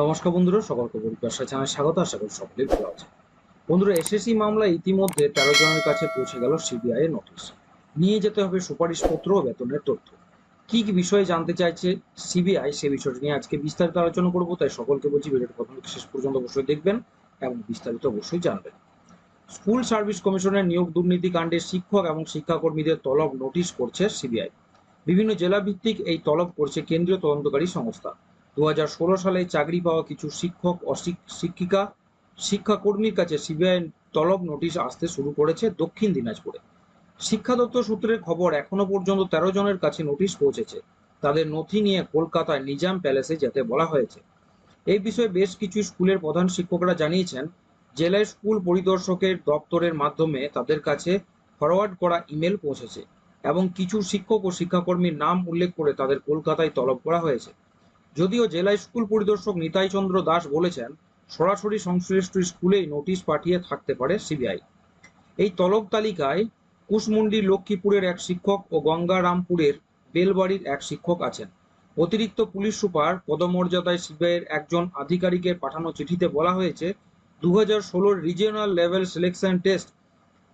নমস্কার বন্ধুরা, সকলকে পরিবেশা চ্যানেল স্বাগত, আশা করি সকলেই ভালো আছে বন্ধুরা, এসএসসি মামলা ইতিমধ্যে তেরো জনের কাছে পৌঁছে গেল সিবিআই এর নোটিশ। নিয়ে যেতে হবে সুপারিশপত্র ও বেতনের তথ্য। কি কি বিষয়ে জানতে চাইছে সিবিআই সে বিষয়টি নিয়ে আজকে বিস্তারিত আলোচনা করব, তাই সকলকে বলছি ভিডিওটি প্রথম শেষ পর্যন্ত অবশ্যই দেখবেন এবং বিস্তারিত অবশ্যই জানবেন। স্কুল সার্ভিস কমিশনের নিয়োগ দুর্নীতি কাণ্ডে শিক্ষক এবং শিক্ষাকর্মীদের তলব নোটিশ করছে সিবিআই। বিভিন্ন জেলা ভিত্তিক এই তলব করছে কেন্দ্রীয় তদন্তকারী সংস্থা। দু হাজার ষোলো সালে চাকরি পাওয়া কিছু শিক্ষক শিক্ষিকা, শিক্ষাকর্মীর কাছে সিবিআই তলব নোটিশ আসতে শুরু করেছে দক্ষিণ দিনাজপুরে। শিক্ষা দপ্তর সূত্রের খবর, এখনও পর্যন্ত তেরো জনের কাছে নোটিশ পৌঁছেছে। তাদের নথি নিয়ে কলকাতায় নিজাম প্যালেসে যেতে বলা হয়েছে। এই বিষয়ে বেশ কিছু স্কুলের প্রধান শিক্ষকরা জানিয়েছেন, জেলায় স্কুল পরিদর্শকের দপ্তরের মাধ্যমে তাদের কাছে ফরওয়ার্ড করা ইমেল পৌঁছেছে এবং কিছু শিক্ষক ও শিক্ষাকর্মীর নাম উল্লেখ করে তাদের কলকাতায় তলব করা হয়েছে। যদিও জেলা স্কুল পরিদর্শক নিতাই চন্দ্র দাস বলেছেন, সরাসরি সংশ্লিষ্ট স্কুলেই নোটিশ পাঠিয়ে থাকতে পারে সিবিআই। এই তলব তালিকায় কুশমুন্ডি লক্ষ্মীপুরের এক শিক্ষক ও গঙ্গারামপুরের বেলবাড়ির এক শিক্ষক আছেন। অতিরিক্ত পুলিশ সুপার পদমর্যাদায় সিবিআইয়ের একজন আধিকারিকের পাঠানো চিঠিতে বলা হয়েছে দু হাজার ষোলোর রিজিওনাল লেভেল সিলেকশন টেস্ট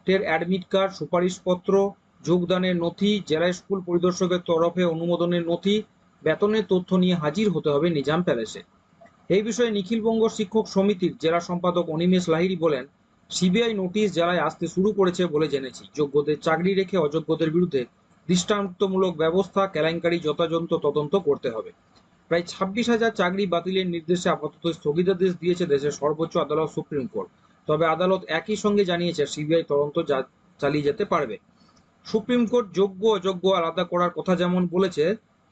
টের অ্যাডমিট কার্ড, সুপারিশপত্র, যোগদানের নথি, জেলা স্কুল পরিদর্শকের তরফে অনুমোদনের নথি বেতনের তথ্য নিয়ে হাজির হতে হবে নিজাম প্যালেসে। এই বিষয়ে নিখিলবঙ্গ শিক্ষক সমিতির জেলা সম্পাদক অনিমেষ লাহিড়ী বলেন, সিবিআই নোটিশ জেলায় আসতে শুরু করেছে বলে জেনেছি। যোগ্যদের চাকরি রেখে অযোগ্যদের বিরুদ্ধে দৃষ্টান্তমূলক ব্যবস্থা, কেলেঙ্কারি, যথাযথ তদন্ত করতে হবে। প্রায় ছাব্বিশ হাজার চাকরি বাতিলের নির্দেশে আপাতত স্থগিতাদেশ দিয়েছে দেশের সর্বোচ্চ আদালত সুপ্রিম কোর্ট। তবে আদালত একই সঙ্গে জানিয়েছে, সিবিআই তদন্ত চালিয়ে যেতে পারবে। সুপ্রিম কোর্ট যোগ্য অযোগ্য আলাদা করার কথা যেমন বলেছে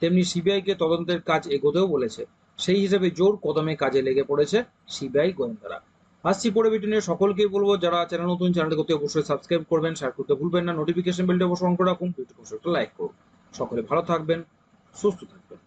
তেমনি সিবিআইকে তদন্তের কাজ এগোতেও বলেছে। সেই হিসেবে জোর কদমে কাজে লেগে পড়েছে সিবিআই গোয়েন্দারা। আসছি পরে বিটিনে সকলকেই বলব, যারা চ্যানেল নতুন চ্যানেলটি করতে অবশ্যই সাবস্ক্রাইব করবেন শেয়ার করতে ভুলবেন না নোটিফিকেশন বেলটা অবশ্যই অন করে রাখুন একটা লাইক করুন। সকলে ভালো থাকবেন, সুস্থ থাকবেন।